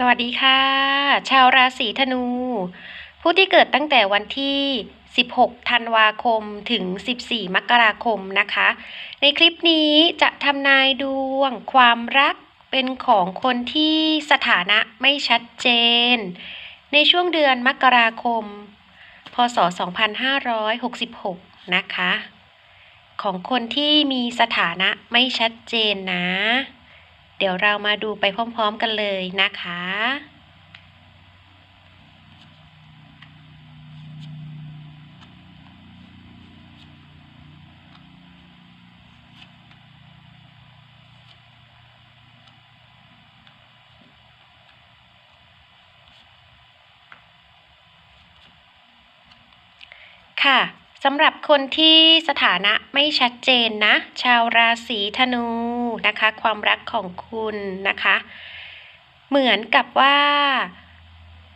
สวัสดีค่ะ ชาวราศีธนู ผู้ที่เกิดตั้งแต่วันที่ 16 ธันวาคมถึง 14 มกราคมนะคะ ในคลิปนี้จะทำนายดวงความรักเป็นของคนที่สถานะไม่ชัดเจน ในช่วงเดือนมกราคม พศ 2566 นะคะ ของคนที่มีสถานะไม่ชัดเจนนะ เดี๋ยวเรามาดูไปพร้อมๆกันเลยนะคะ ค่ะสำหรับคนที่สถานะไม่ชัดเจนนะ ชาวราศีธนู นะคะ ความรักของคุณนะคะ เหมือนกับว่า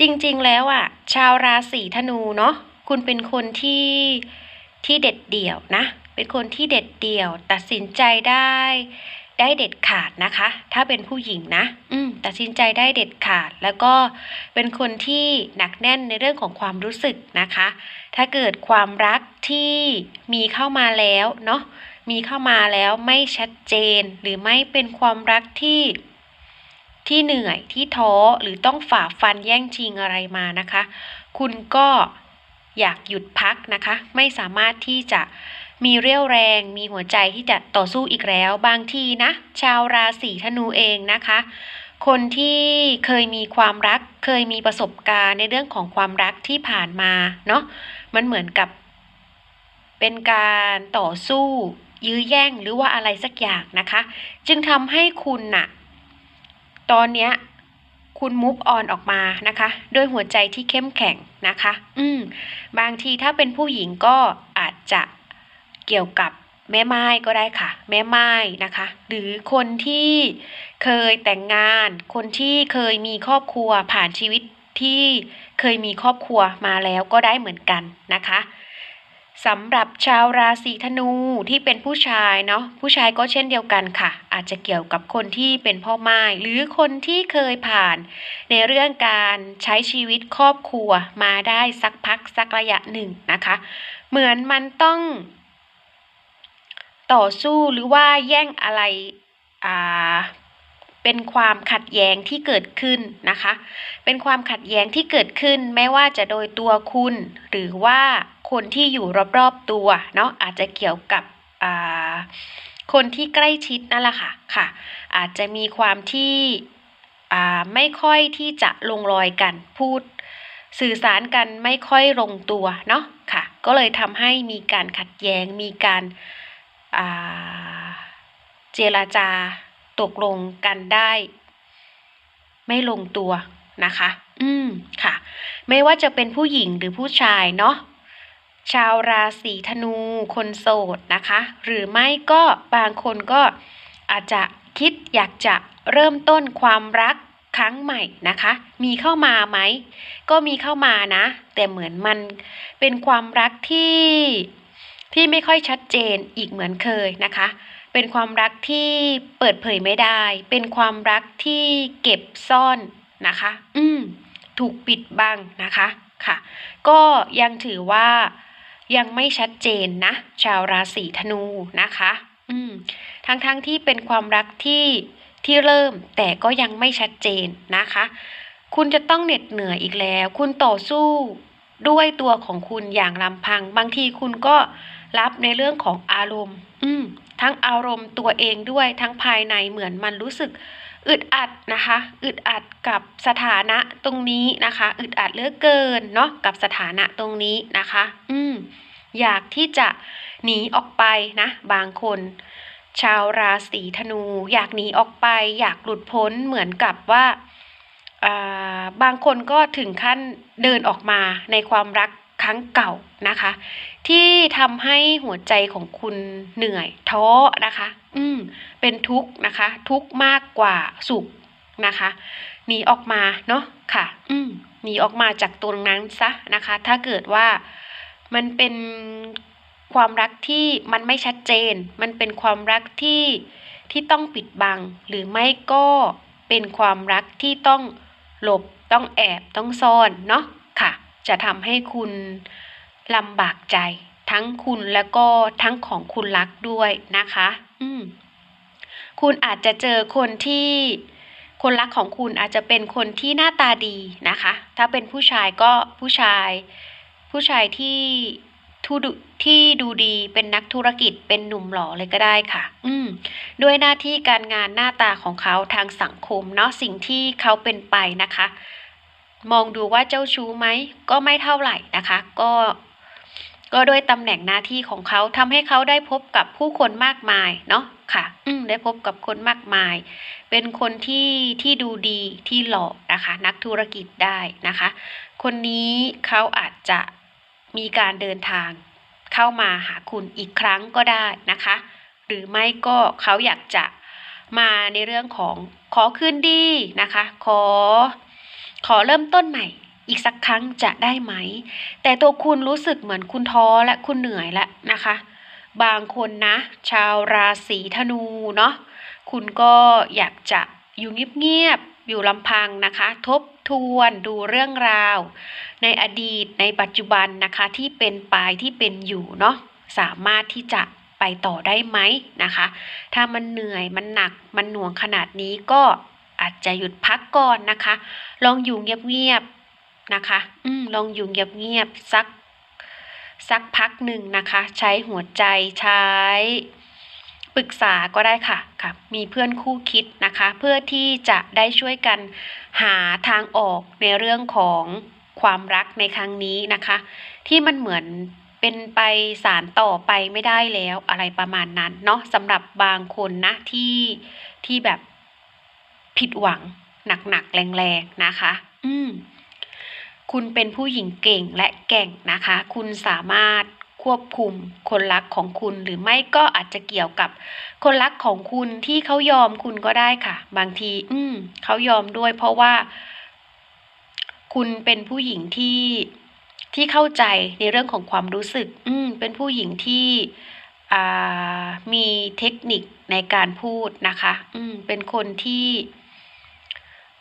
จริงๆแล้วอะ ชาวราศีธนูเนาะคุณเป็นคนที่ที่เด็ดเดี่ยวนะ เป็นคนที่เด็ดเดี่ยว ตัดสินใจได้ ได้เด็ดขาดนะคะ ถ้าเป็นผู้หญิงนะ อืมตัดสินใจได้เด็ดขาด แล้วก็เป็นคนที่หนักแน่นในเรื่องของความรู้สึกนะคะ ถ้าเกิดความรักที่มีเข้ามาแล้วเนาะ มีเข้ามาแล้วไม่ชัดเจน หรือไม่เป็นความรักที่ที่เหนื่อยที่ท้อหรือต้องฝ่าฟันแย่งชิงอะไรมานะคะ คุณก็อยากหยุดพักนะคะ ไม่สามารถที่จะมีเรี่ยวแรง มีหัวใจที่จะต่อสู้อีกแล้ว บางทีนะ ชาวราศีธนูเองนะคะ คนที่เคยมีความรัก เคยมีประสบการณ์ในเรื่องของความรักที่ผ่านมาเนาะมันเหมือนกับเป็นการต่อสู้ ยื้อแย่งหรือว่าอะไรสักอย่างนะคะ จึงทำให้คุณน่ะ ตอนเนี้ยคุณมุฟออนออกมานะคะด้วยหัวใจที่เข้มแข็งนะคะ อืมบางทีถ้าเป็นผู้หญิงก็อาจจะเกี่ยวกับแม่ไม้ก็ได้ค่ะ แม่ไม้นะคะ หรือคนที่เคยแต่งงาน คนที่เคยมีครอบครัวผ่านชีวิตที่เคยมีครอบครัวมาแล้วก็ได้เหมือนกันนะคะ สำหรับชาวราศีธนูที่เป็นผู้ชายเนาะผู้ชายก็เช่นเดียวกันค่ะ อาจจะเกี่ยวกับคนที่เป็นพ่อไม้หรือคนที่เคยผ่าน ในเรื่องการใช้ชีวิตครอบครัวมาได้สักพักสักระยะหนึ่งนะคะ เหมือนมันต้อง ต่อสู้หรือว่าแย่งอะไรอ่า เป็นความขัดแย้งที่เกิดขึ้นนะคะ เป็นความขัดแย้งที่เกิดขึ้นไม่ว่าจะโดยตัวคุณ หรือว่าคนที่อยู่รอบๆตัวเนาะอาจจะเกี่ยวกับคนที่ใกล้ชิดนั่นแหละค่ะค่ะ อาจจะมีความที่ไม่ค่อยที่จะลงรอยกันพูด สื่อสารกันไม่ค่อยลงตัวเนาะค่ะ ก็เลยทำให้มีการขัดแย้งมีการเจรจา ตกลงกันได้ ไม่ลงตัวนะคะ อืมค่ะ ไม่ว่าจะเป็นผู้หญิงหรือผู้ชายเนาะชาวราศีธนูคนโสดนะคะ หรือไม่ก็บางคนก็อาจจะคิดอยากจะเริ่มต้นความรักครั้งใหม่นะคะ มีเข้ามาไหม ก็มีเข้ามานะ แต่เหมือนมันเป็นความรักที่ที่ไม่ค่อยชัดเจนอีกเหมือนเคยนะคะ เป็นความรักที่เปิดเผยไม่ได้ เป็นความรักที่เก็บซ่อนนะคะ อืม ถูกปิดบังนะคะค่ะ ก็ยังถือว่ายังไม่ชัดเจนนะ ชาวราศีธนูนะคะ อืม ทั้งๆทที่เป็นความรักที่ที่เริ่มแต่ก็ยังไม่ชัดเจนนะคะ คุณจะต้องเหน็ดเหนื่อยอีกแล้ว คุณต่อสู้ด้วยตัวของคุณอย่างลำพัง บางทีคุณก็ รับในเรื่องของอารมณ์ อืมทั้งอารมณ์ตัวเองด้วยทั้งภายในเหมือนมันรู้สึกอึดอัดนะคะ อึดอัดกับสถานะตรงนี้นะคะ อึดอัดเลือเกินเนาะกับสถานะตรงนี้นะคะ อืมอยากที่จะหนีออกไปนะ บางคน ชาวราศีธนู อยากหนีออกไป อยากหลุดพ้นเหมือนกับว่าาบางคนก็ถึงขั้นเดินออกมาในความรัก รั้งเก่านะคะ ที่ทำให้หัวใจของคุณเหนื่อยท้อนะคะ อืมเป็นทุกข์นะคะ ทุกข์มากกว่าสุขนะคะหนีออกมาเนาะค่ะ อืมหนีออกมาจากตรงนั้นซะนะคะ ถ้าเกิดว่ามันเป็นความรักที่มันไม่ชัดเจน มันเป็นความรักที่ที่ต้องปิดบัง หรือไม่ก็เป็นความรักที่ต้องหลบต้องแอบต้องซ่อนเนาะค่ะ จะทำให้คุณลำบากใจ ทั้งคุณแล้วก็ทั้งของคุณรักด้วยนะคะ อืมคุณอาจจะเจอคนที่คนรักของคุณอาจจะเป็นคนที่หน้าตาดีนะคะ ถ้าเป็นผู้ชายก็ผู้ชาย ผู้ชายที่ทูดที่ดูดีเป็นนักธุรกิจเป็นหนุ่มหล่อเลยก็ได้ค่ะ อืมด้วยหน้าที่การงานหน้าตาของเขาทางสังคมเนาะสิ่งที่เขาเป็นไปนะคะ มองดูว่าเจ้าชู้ไหมก็ไม่เท่าไหร่นะคะ ก็ก็ด้วยตำแหน่งหน้าที่ของเขาทำให้เขาได้พบกับผู้คนมากมายเนาะค่ะ อืมได้พบกับคนมากมาย เป็นคนที่ที่ดูดีที่หล่อนะคะ นักธุรกิจได้นะคะ คนนี้เขาอาจจะมีการเดินทาง เข้ามาหาคุณอีกครั้งก็ได้นะคะ หรือไม่ก็เขาอยากจะมาในเรื่องของขอคืนดีนะคะ ขอ ขอเริ่มต้นใหม่ อีกสักครั้งจะได้ไหม แต่ตัวคุณรู้สึกเหมือนคุณท้อและคุณเหนื่อยแล้วนะคะ บางคนนะ ชาวราศีธนูเนาะคุณก็อยากจะอยู่เงียบๆอยู่ลำพังนะคะ ทบทวนดูเรื่องราว ในอดีตในปัจจุบันนะคะที่เป็นไปที่เป็นอยู่เนาะสามารถที่จะไปต่อได้ไหมนะคะ ถ้ามันเหนื่อยมันหนักมันหน่วงขนาดนี้ก็ อาจจะหยุดพักก่อนนะคะ ลองอยู่เงียบๆนะคะ อืมลองอยู่เงียบๆสักสักพักหนึ่งนะคะ ใช้หัวใจใช้ปรึกษาก็ได้ค่ะค่ะ มีเพื่อนคู่คิดนะคะ เพื่อที่จะได้ช่วยกันหาทางออกในเรื่องของความรักในครั้งนี้นะคะ ที่มันเหมือนเป็นไปสารต่อไปไม่ได้แล้วอะไรประมาณนั้นเนาะสำหรับบางคนนะที่ที่แบบ ผิดหวังหนักๆแรงๆนะคะ อืมคุณเป็นผู้หญิงเก่งและแก่งนะคะ คุณสามารถควบคุมคนรักของคุณหรือไม่ก็อาจจะเกี่ยวกับคนรักของคุณที่เขายอมคุณก็ได้ค่ะ บางที อืมเขายอมด้วยเพราะว่า คุณเป็นผู้หญิงที่ที่เข้าใจในเรื่องของความรู้สึก อืมเป็นผู้หญิงที่อ่ามีเทคนิคในการพูดนะคะ อืมเป็นคนที่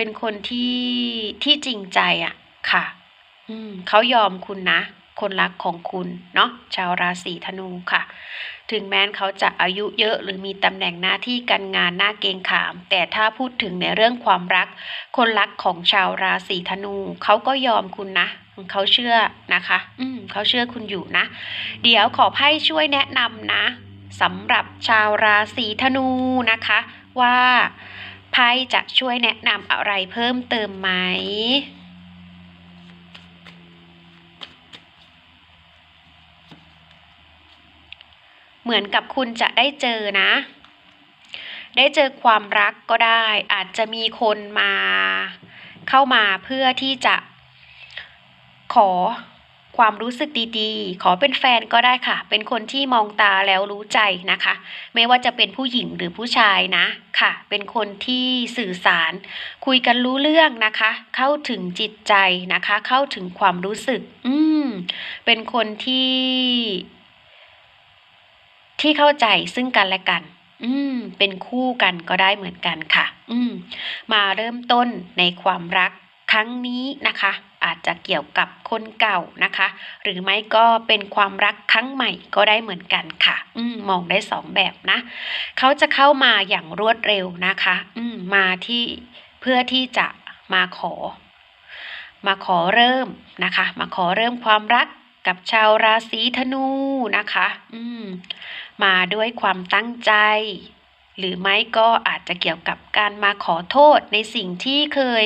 เป็นคนที่ที่จริงใจอะค่ะ อืมเขายอมคุณนะ คนรักของคุณเนาะชาวราศีธนูค่ะ ถึงแม้นเขาจะอายุเยอะหรือมีตำแหน่งหน้าที่การงานหน้าเกงขาม แต่ถ้าพูดถึงในเรื่องความรัก คนรักของชาวราศีธนูเขาก็ยอมคุณนะเขาเชื่อนะคะ อืมเขาเชื่อคุณอยู่นะ เดี๋ยวขอไพ่ช่วยแนะนำนะสำหรับชาวราศีธนูนะคะ ว่า พ่จะช่วยแนะนำอะไรเพิ่มเติมไหมเหมือนกับคุณจะได้เจอนะ ได้เจอความรักก็ได้ อาจจะมีคนมา เข้ามาเพื่อที่จะขอ ความรู้สึกดีๆ ขอเป็นแฟนก็ได้ค่ะ เป็นคนที่มองตาแล้วรู้ใจนะคะ ไม่ว่าจะเป็นผู้หญิงหรือผู้ชายนะค่ะ เป็นคนที่สื่อสาร คุยกันรู้เรื่องนะคะ เข้าถึงจิตใจนะคะ เข้าถึงความรู้สึก อืม เป็นคนที่ ที่เข้าใจซึ่งกันและกันอืม เป็นคู่กันก็ได้เหมือนกันค่ะ อืม มาเริ่มต้นในความรักครั้งนี้นะคะ อาจจะเกี่ยวกับคนเก่านะคะ หรือไม่ก็เป็นความรักครั้งใหม่ก็ได้เหมือนกันค่ะ อืมมองได้สองแบบนะ เขาจะเข้ามาอย่างรวดเร็วนะคะ อืมมาที่เพื่อที่จะมาขอ มาขอเริ่มนะคะ มาขอเริ่มความรักกับชาวราศีธนูนะคะ อืมมาด้วยความตั้งใจ หรือไม่ก็อาจจะเกี่ยวกับการมาขอโทษในสิ่งที่เคย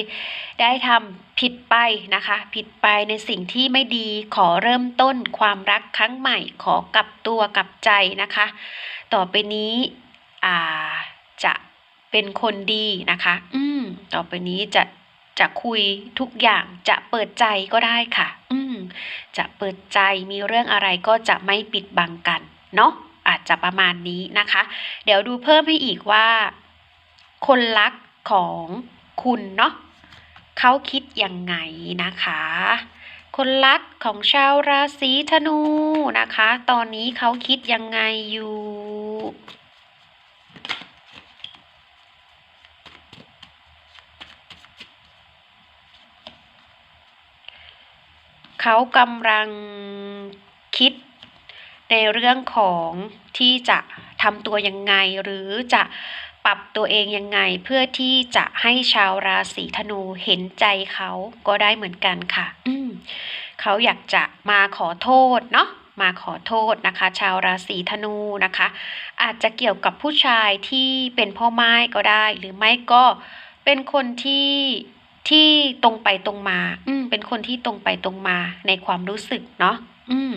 ได้ทำผิดไปนะคะ ผิดไปในสิ่งที่ไม่ดีขอเริ่มต้นความรักครั้งใหม่ขอกลับตัวกลับใจนะคะ ต่อไปนี้อาจะเป็นคนดีนะคะ อืม ต่อไปนี้จะจะคุยทุกอย่างจะเปิดใจก็ได้ค่ะ อืม จะเปิดใจมีเรื่องอะไรก็จะไม่ปิดบังกัน เนาะ อาจจะประมาณนี้นะคะ เดี๋ยวดูเพิ่มให้อีกว่า คนรักของคุณเนาะเขาคิดยังไงนะคะ คนรักของชาวราศีธนูนะคะ ตอนนี้เขาคิดยังไงอยู่เขากำลังคิด ในเรื่องของที่จะทำตัวยังไง หรือจะปรับตัวเองยังไง เพื่อที่จะให้ชาวราศีธนูเห็นใจเขาก็ได้เหมือนกันค่ะอืเขาอยากจะมาขอโทษเนาะมาขอโทษนะคะ ชาวราศีธนูนะคะ อาจจะเกี่ยวกับผู้ชายที่เป็นพ่อไม้ก็ได้ หรือไม่ก็เป็นคนที่ที่ตรงไปตรงมา อืมเป็นคนที่ตรงไปตรงมาในความรู้สึกเนาะ อืม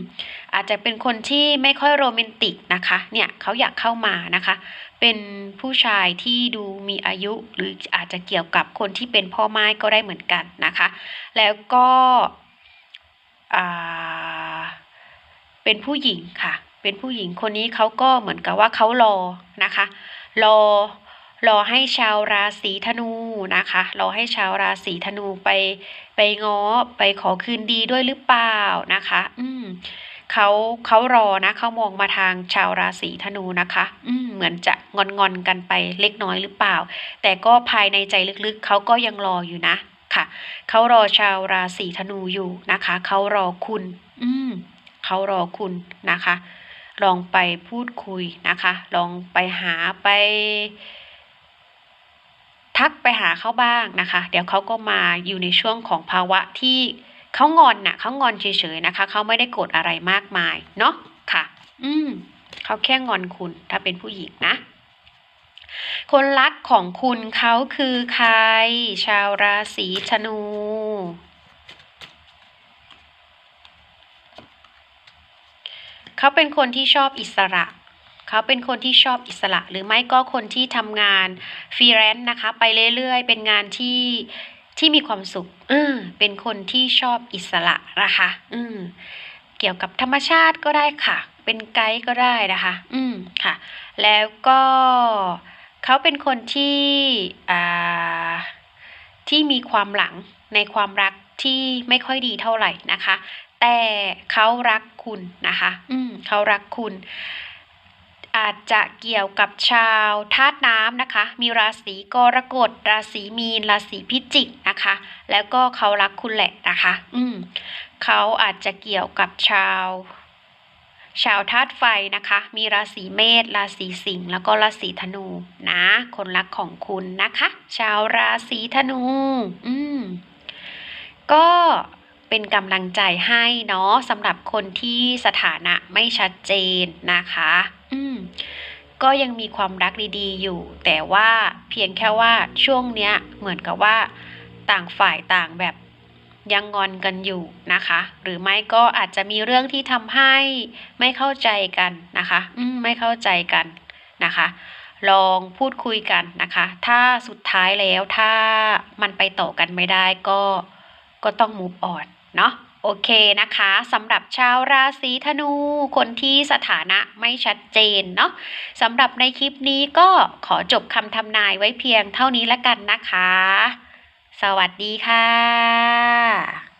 อาจจะเป็นคนที่ไม่ค่อยโรแมนติกนะคะ เนี่ยเขาอยากเข้ามานะคะ เป็นผู้ชายที่ดูมีอายุ หรืออาจจะเกี่ยวกับคนที่เป็นพ่อไม้ก็ได้เหมือนกันนะคะ แล้วก็อ่าเป็นผู้หญิงค่ะ เป็นผู้หญิงคนนี้เขาก็เหมือนกับว่าเขารอนะคะ รอ รอให้ชาวราศีธนูนะคะรอให้ชาวราศีธนูไปไปง้อไปขอคืนดีด้วยหรือเปล่านะคะ อืมเขาเขารอนะเขามองมาทางชาวราศีธนูนะคะ อืมเหมือนจะงอนงอนกันไปเล็กน้อยหรือเปล่า แต่ก็ภายในใจลึกๆเขาก็ยังรออยู่นะค่ะเขารอชาวราศีธนูอยู่นะคะเขารอคุณ อืมเขารอคุณนะคะ ลองไปพูดคุยนะคะ ลองไปหาไป ทักไปหาเขาบ้างนะคะ เดี๋ยวเขาก็มาอยู่ในช่วงของภาวะที่เขางอนน่ะเขางอนเฉยๆนะคะเขาไม่ได้โกรธอะไรมากมายเนาะค่ะ อืมเขาแค่งอนคุณถ้าเป็นผู้หญิงนะ คนรักของคุณเขาคือใคร ชาวราศีธนูเขาเป็นคนที่ชอบอิสระ เขาเป็นคนที่ชอบอิสระ หรือไม่ก็คนที่ทำงานฟรีแลนซ์นะคะ ไปเรื่อยๆ เป็นงานที่ที่มีความสุขเออเป็นคนที่ชอบอิสระนะคะ อืมเกี่ยวกับธรรมชาติก็ได้ค่ะ เป็นไกด์ก็ได้นะคะ อืมค่ะ แล้วก็เขาเป็นคนที่อ่าที่มีความหลังในความรักที่ไม่ค่อยดีเท่าไหร่นะคะ แต่เขารักคุณนะคะ อืมเขารักคุณ อาจจะเกี่ยวกับชาวธาตุน้ำนะคะ มีราศีกรกฎ ราศีมีน ราศีพิจิกนะคะ แล้วก็เขารักคุณแหละนะคะ อืมเขาอาจจะเกี่ยวกับชาว ชาวธาตุไฟนะคะ มีราศีเมษ ราศีสิงห์ แล้วก็ราศีธนูนะ คนรักของคุณนะคะ ชาวราศีธนู อืม ก็เป็นกำลังใจให้เนาะสำหรับคนที่สถานะไม่ชัดเจนนะคะ อืม ก็ยังมีความรักดีๆ อยู่ แต่ว่าเพียงแค่ว่าช่วงเนี้ย เหมือนกับว่าต่างฝ่ายต่างแบบยังงอนกันอยู่นะคะ หรือไม่ก็อาจจะมีเรื่องที่ทำให้ไม่เข้าใจกันนะคะ อืม ไม่เข้าใจกันนะคะ ลองพูดคุยกันนะคะ ถ้าสุดท้ายแล้วถ้ามันไปต่อกันไม่ได้ก็ก็ต้อง move on เนาะ โอเคนะคะสำหรับชาวราศีธนูคนที่สถานะไม่ชัดเจนเนาะสำหรับในคลิปนี้ก็ขอจบคำทำนายไว้เพียงเท่านี้ละกันนะคะ สวัสดีค่ะ